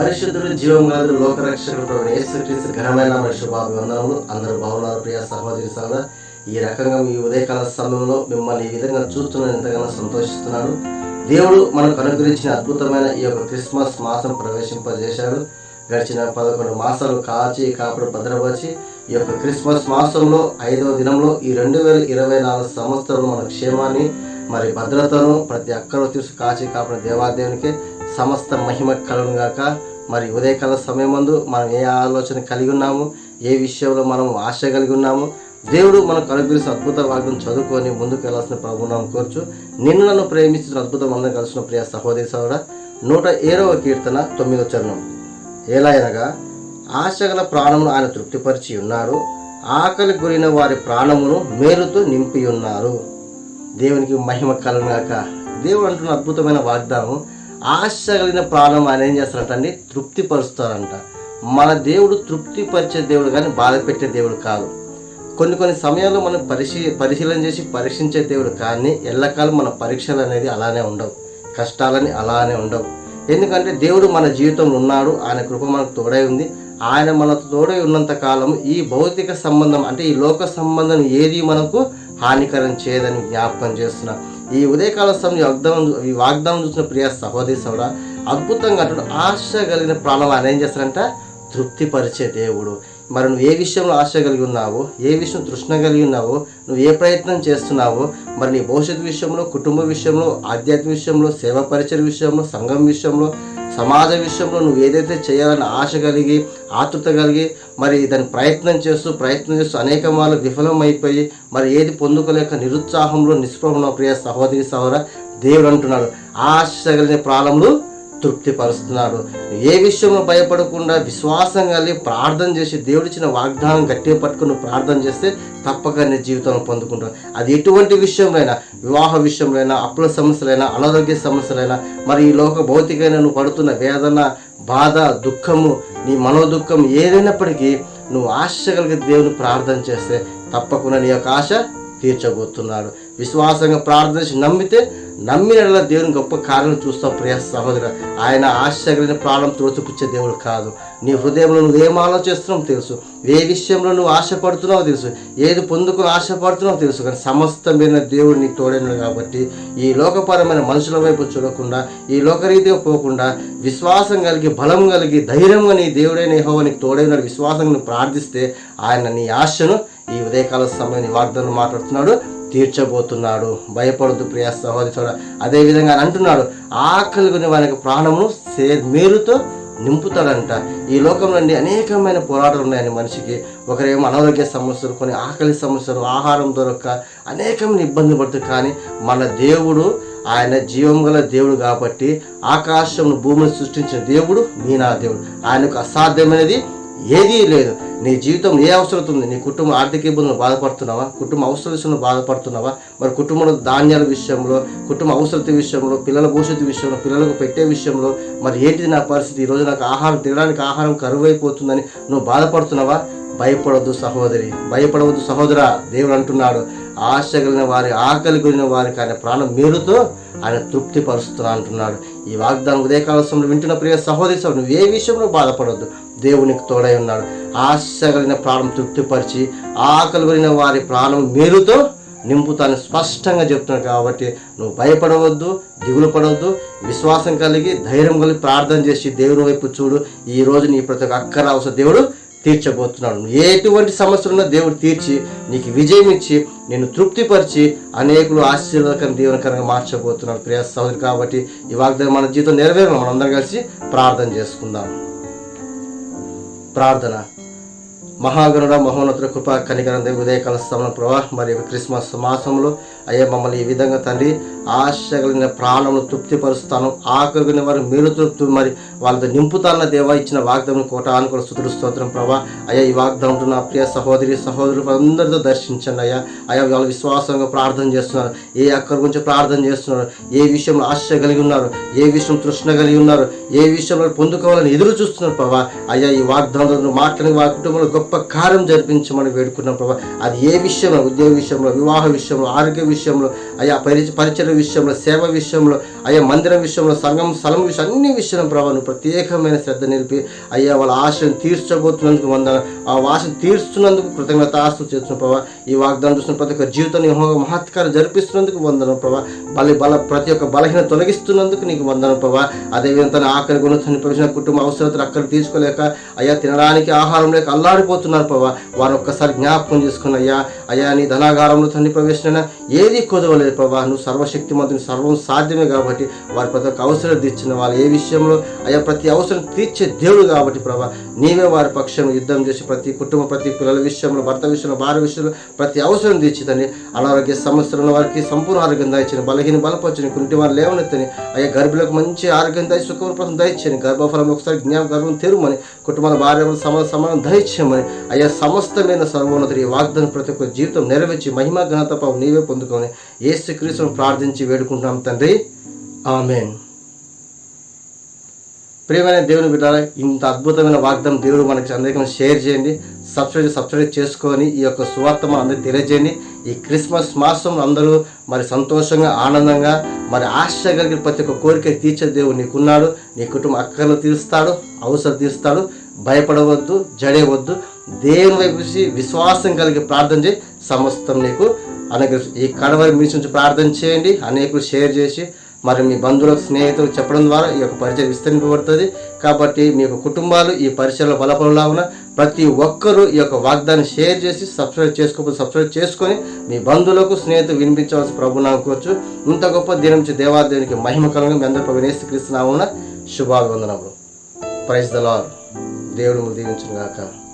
పరిశుద్ధుడు జీవం గలదు లోకరక్షకుడు ప్రభు యేసుక్రీస్తు ఘనమైన శుభాభివందనములు. అందరూ బాగున్నారు ప్రియ సహోదరి సహోదర. ఈ రకంగా మీ ఉదయకాల సమయంలో మిమ్మల్ని ఈ విధంగా చూస్తున్న ఎంతగానో సంతోషిస్తున్నాడు దేవుడు మనకు అనుగ్రహించిన అద్భుతమైన ఈ యొక్క క్రిస్మస్ మాసం ప్రవేశింపజేశాడు. గడిచిన పదకొండు మాసాలు కాచి కాపుడు భద్రపరిచి ఈ యొక్క క్రిస్మస్ మాసంలో ఐదవ దినంలో ఈ రెండు వేల ఇరవై నాలుగు సంవత్సరంలో మన క్షేమాన్ని మరి భద్రతను ప్రతి ఒక్కరూ తీసుకు కాచి కాపుడు దేవాదేవునికి సమస్త మహిమ కలుగును గాక. మరి ఉదయకాల సమయమందు మనం ఏ ఆలోచన కలిగి ఉన్నాము ఏ విషయంలో మనం ఆశ కలిగి ఉన్నాము దేవుడు మనకు అనుగ్రహించిన అద్భుత వాగ్యం చదువుకొని ముందుకు వెళ్ళాల్సిన ప్రభునాం కోరుచు. నిన్ను నన్ను ప్రేమించిన అద్భుతం అందరం కలిసిన ప్రియ సహోదరి సోదర నూట ఏడవ కీర్తన తొమ్మిదో చరణం. ఎలా అనగా ఆశగల ప్రాణమును ఆయన తృప్తిపరిచి ఉన్నాడు ఆకలి గురిన వారి ప్రాణమును మేలుతో నింపి ఉన్నారు దేవునికి మహిమ కలుగాక దేవుడు అంటున్న అద్భుతమైన వాగ్దానం ఆశ కలిగిన ప్రాణం ఆయన ఏం చేస్తారంటండి తృప్తిపరుస్తారంట. మన దేవుడు తృప్తిపరిచే దేవుడు కానీ బాధ పెట్టే దేవుడు కాదు. కొన్ని కొన్ని సమయాల్లో మనం పరిశీ పరిశీలన చేసి పరీక్షించే దేవుడు కానీ ఎల్లకాలం మన పరీక్షలు అనేది అలానే ఉండవు. కష్టాలని అలానే ఉండవు. ఎందుకంటే దేవుడు మన జీవితంలో ఉన్నాడు ఆయన కృప మనకు తోడై ఉంది. ఆయన మనకు తోడై ఉన్నంత కాలం ఈ భౌతిక సంబంధం అంటే ఈ లోక సంబంధం ఏది మనకు హానికరం చేయదని జ్ఞాపకం చేస్తున్నాం ఈ ఉదయకాల సమయం వాగ్దానం ఈ వాగ్దానం చూసిన ప్రియ సహోదరి సోడ అద్భుతంగా అంటాడు ఆశ కలిగిన ప్రాణం ఆయన ఏం చేస్తారంట తృప్తిపరిచే దేవుడు. మరి నువ్వు ఏ విషయంలో ఆశ కలిగి ఉన్నావో ఏ విషయం తృష్ణ కలిగి ఉన్నావో నువ్వు ఏ ప్రయత్నం చేస్తున్నావో మరి నీ భవిష్యత్తు విషయంలో కుటుంబ విషయంలో ఆధ్యాత్మిక విషయంలో సేవా పరిచయ విషయంలో సంఘం విషయంలో సమాజ విషయంలో నువ్వు ఏదైతే చేయాలని ఆశ కలిగి ఆతృత కలిగి మరి దాని ప్రయత్నం చేస్తూ ప్రయత్నం చేస్తూ అనేక మార్లు విఫలమైపోయి మరి ఏది పొందుకోలేక నిరుత్సాహంలో నిష్ప్రహణ ప్రియ సహోదరి సహోదర దేవుడు అంటున్నాడు. ఆశ కలిగిన ప్రాణములు తృప్తిపరుస్తున్నాడు ఏ విషయంలో భయపడకుండా విశ్వాసం కలిగి ప్రార్థన చేసి దేవుడిచ్చిన వాగ్దానం గట్టిగా పట్టుకుని ప్రార్థన చేస్తే తప్పక నీ జీవితంలో పొందుకుంటాను అది ఎటువంటి విషయంలోనైనా వివాహ విషయంలోనైనా అప్పుల సమస్యలైనా అనారోగ్య సమస్యలైనా మరి ఈ లోక భౌతికమైన నువ్వు పడుతున్న వేదన బాధ దుఃఖము నీ మనోదుఖం ఏదైనప్పటికీ నువ్వు ఆశ కలిగి దేవుని ప్రార్థన చేస్తే తప్పకుండా నీ యొక్క ఆశ తీర్చబోతున్నాడు. విశ్వాసంగా ప్రార్థన చేసి నమ్మితే నమ్మిన దేవుని గొప్ప కార్యం చూస్తావు ప్రియ సహోదర. ఆయన ఆశ ప్రాణం త్రోసిపుచ్చే దేవుడు కాదు. నీ హృదయంలో నువ్వు ఏం ఆలోచిస్తున్నావు తెలుసు. ఏ విషయంలో నువ్వు ఆశపడుతున్నావో తెలుసు. ఏది పొందుకుని ఆశపడుతున్నావో తెలుసు. కానీ సమస్తమైన దేవుడు నీకు తోడైనడు కాబట్టి ఈ లోకపరమైన మనుషుల వైపు చూడకుండా ఈ లోకరీతిగా పోకుండా విశ్వాసం కలిగి బలం కలిగి ధైర్యంగా నీ దేవుడైన యెహోవా నీకు తోడైన విశ్వాసంగా నువ్వు ప్రార్థిస్తే ఆయన నీ ఆశను ఈ ఉదయకాల సమయం నీ వాగ్దానం మాట్లాడుతున్నాడు. తీర్చబోతున్నాడు. భయపడదు ప్రియ సహోదరి చూడ అదేవిధంగా అంటున్నాడు. ఆకలి కొని వారికి ప్రాణమును సే మేలుతో నింపుతాడంట. ఈ లోకం నుండి అనేకమైన పోరాటాలు ఉన్నాయని మనిషికి. ఒకరేమో అనారోగ్య సమస్యలు కొన్ని ఆకలి సమస్యలు ఆహారం దొరక్క అనేకమైన ఇబ్బంది పడుతుంది కానీ మన దేవుడు ఆయన జీవం గల దేవుడు కాబట్టి ఆకాశం భూమిని సృష్టించిన దేవుడు మీ నా దేవుడు. ఆయనకు అసాధ్యమైనది ఏదీ లేదు. నీ జీవితం ఏ అవసరం ఉంది? నీ కుటుంబ ఆర్థిక ఇబ్బందులు బాధపడుతున్నావా? కుటుంబ అవసర విషయంలో బాధపడుతున్నావా? మరి కుటుంబంలో ధాన్యాల విషయంలో కుటుంబ అవసరత విషయంలో పిల్లల భవిష్యత్తు విషయంలో పిల్లలకు పెట్టే విషయంలో మరి ఏంటిది నా పరిస్థితి? ఈరోజు నాకు ఆహారం తినడానికి ఆహారం కరువు అయిపోతుందని నువ్వు బాధపడుతున్నావా? భయపడవద్దు సహోదరి భయపడవద్దు సహోదర దేవుడు అంటున్నాడు. ఆశ కలిగిన వారి ఆకలి కలిగిన వారికి ఆయన ప్రాణం మేలుతో ఆయన తృప్తి పరుస్తున్నా అంటున్నాడు. ఈ వాగ్దానం ఉదయకాల సమయంలో వింటున్న ప్రియ సహోదరి సహోదరు నువ్వు ఏ విషయంలో బాధపడవద్దు? దేవునికి తోడై ఉన్నాడు. ఆశ కలిగిన ప్రాణం తృప్తిపరిచి ఆకలి కలిగిన వారి ప్రాణం మేలుతో నింపుతాను స్పష్టంగా చెప్తున్నాడు కాబట్టి నువ్వు భయపడవద్దు దిగులు పడవద్దు విశ్వాసం కలిగి ధైర్యం కలిగి ప్రార్థన చేసి దేవుని వైపు చూడు. ఈ రోజు నీ ప్రతి ఒక్క అక్కర అవసరం దేవుడు తీర్చబోతున్నాడు. ఎటువంటి సమస్యలున్నా దేవుడు తీర్చి నీకు విజయం ఇచ్చి నేను తృప్తిపరిచి అనేకులు ఆశీర్వాదకరం దీవనకరంగా మార్చబోతున్నాడు. ప్రియ సహోదరి కాబట్టి ఈ వాగ్దానం మన జీవితం నెరవేరాలి. మనం అందరం కలిసి ప్రార్థన చేసుకుందాం. ప్రార్థన. మహాగణుడ మహోన్నతుల కృప కనికరం దేవి ఉదయకాల సమయం ప్రభా మరి క్రిస్మస్ మాసంలో అయ్యా మమ్మల్ని ఈ విధంగా తండ్రి ఆశ కలిగిన ప్రాణమును తృప్తిపరుస్తాను. ఆకలిగిన వారు మీరు తృప్తి మరి వాళ్ళతో నింపుతాన్న దేవా ఇచ్చిన వాగ్దానం కోటాను కూడా స్థుతుడు స్తోత్రం ప్రభా. అయ్యా ఈ వాగ్దానం నా ప్రియ సహోదరి సహోదరులు అందరితో దర్శించండి అయ్యా. అయ్యా వాళ్ళు విశ్వాసంగా ప్రార్థన చేస్తున్నారు. ఏ అక్కడి గురించి ప్రార్థన చేస్తున్నారు? ఏ విషయంలో ఆశ కలిగి ఉన్నారు? ఏ విషయం తృష్ణ కలిగి ఉన్నారు? ఏ విషయంలో పొందుకోవాలని ఎదురు చూస్తున్నారు ప్రభా? అయ్యా ఈ వాగ్దానంలో మాట్లాడి వారి కుటుంబంలో గొప్ప కార్యం జరిపించమని వేడుకున్నాం ప్రభా. అది ఏ విషయంలో? ఉద్యోగ విషయంలో వివాహ విషయంలో ఆరోగ్య విషయంలో అయ్యా పరి పరిచయ విషయంలో సేవ విషయంలో అయ్యా మందిరం విషయంలో సంఘం స్థలం విషయం అన్ని విషయంలో ప్రభావ నువ్వు ప్రత్యేకమైన శ్రద్ధ నిలిపి అయ్యా వాళ్ళ ఆశను తీర్చబోతున్నందుకు వందన ఆ ఆశను తీర్చున్నందుకు కృతజ్ఞత ఆస్తు చేస్తున్న ప్రభావ ఈ వాగ్దానం చూసిన ప్రతి ఒక్క జీవితాన్ని మహత్కారం జరిపిస్తున్నందుకు వందనం ప్రభా. బలి బల ప్రతి ఒక్క బలహీన తొలగిస్తున్నందుకు నీకు వందనం ప్రభా. అదేవిధంగా తన ఆకలి గుణించిన ప్రవేశిన కుటుంబ అవసరతలు అక్కడ తీర్చుకోలేక అయ్యా తినడానికి ఆహారం లేక అల్లాడిపోతున్నారు ప్రభా. వారు ఒక్కసారి జ్ఞాపకం చేసుకున్న అయ్యా అయ్యా నీ ధనాగారంలో తండ్రి ప్రవేశన ఏది కుదవలేదు ప్రభా నువ్వు సర్వశక్తిమంతుని సర్వం సాధ్యమే కాబట్టి వారి ప్రతి ఒక్క అవసరం తీర్చిన వాళ్ళు ఏ విషయంలో? అయ్యా ప్రతి అవసరం తీర్చే దేవుడు కాబట్టి ప్రభా నీవే వారి పక్షం యుద్ధం చేసి ప్రతి కుటుంబ ప్రతి పిల్లల విషయంలో భర్త విషయంలో భార్య విషయంలో ప్రతి అవసరం తీర్చిదని అనారోగ్య సమస్యలు ఉన్న వారికి సంపూర్ణ ఆరోగ్యం దాయించని బలహీన బలపరచని కుంటి వారు లేవనెత్తని అయ్యా గర్భిలకు మంచి ఆరోగ్యం దాయి సుఖం కోసం గర్భఫలం ఒకసారి జ్ఞాన గర్భం తెరుమని కుటుంబాల భార్య సమ సమానం దయచేయమని అయ్యా సమస్తమైన సర్వోన్నతుడి వాగ్దానం ప్రతి ఒక్క జీవితం నెరవేర్చి మహిమా ఘనత నీవే పొందుకొని ఏ ఏసుక్రీస్తును ప్రార్థించి వేడుకుంటాం తండ్రి. ఆమెన్. ప్రియమైన దేవుని బిడ్డారా ఇంత అద్భుతమైన వాగ్దం దేవుడు మనకి అందరికీ షేర్ చేయండి సబ్స్క్రైబ్ సబ్స్క్రైబ్ చేసుకొని ఈ యొక్క సువార్త మన అందరికీ తెలియజేయండి. ఈ క్రిస్మస్ మాసం అందరూ మరి సంతోషంగా ఆనందంగా మరి ఆశ కలిగిన ప్రతి ఒక్క కోరిక తీర్చే దేవుడు నీకున్నాడు. నీ కుటుంబం అక్కర్లు తీరుస్తాడు అవసరం తీరుస్తాడు. భయపడవద్దు జడేవద్దు దేవుని వైపు విశ్వాసం కలిగి ప్రార్థన చేయి సమస్తం నీకు అలాగే ఈ కడవరి మీ నుంచి ప్రార్థన చేయండి. అనేకులు షేర్ చేసి మరి మీ బంధువులకు స్నేహితులకు చెప్పడం ద్వారా ఈ యొక్క పరిచయం విస్తరింపబడుతుంది. కాబట్టి మీ యొక్క కుటుంబాలు ఈ పరిచయంలో బలపడలాగున ప్రతి ఒక్కరూ ఈ యొక్క వాగ్దాన్ని షేర్ చేసి సబ్స్క్రైబ్ చేసుకోకపోతే సబ్స్క్రైబ్ చేసుకొని మీ బంధువులకు స్నేహితులు వినిపించవలసిన ప్రభు అనుకోవచ్చు ఇంత గొప్ప దినం నుంచి దేవాదేవునికి మహిమ కలంగా మీ అందరూ వినేసి క్రీస్తున్నామున శుభాభివందనములు. ప్రైజ్ ద దేవుడు దీవించుగాక గాక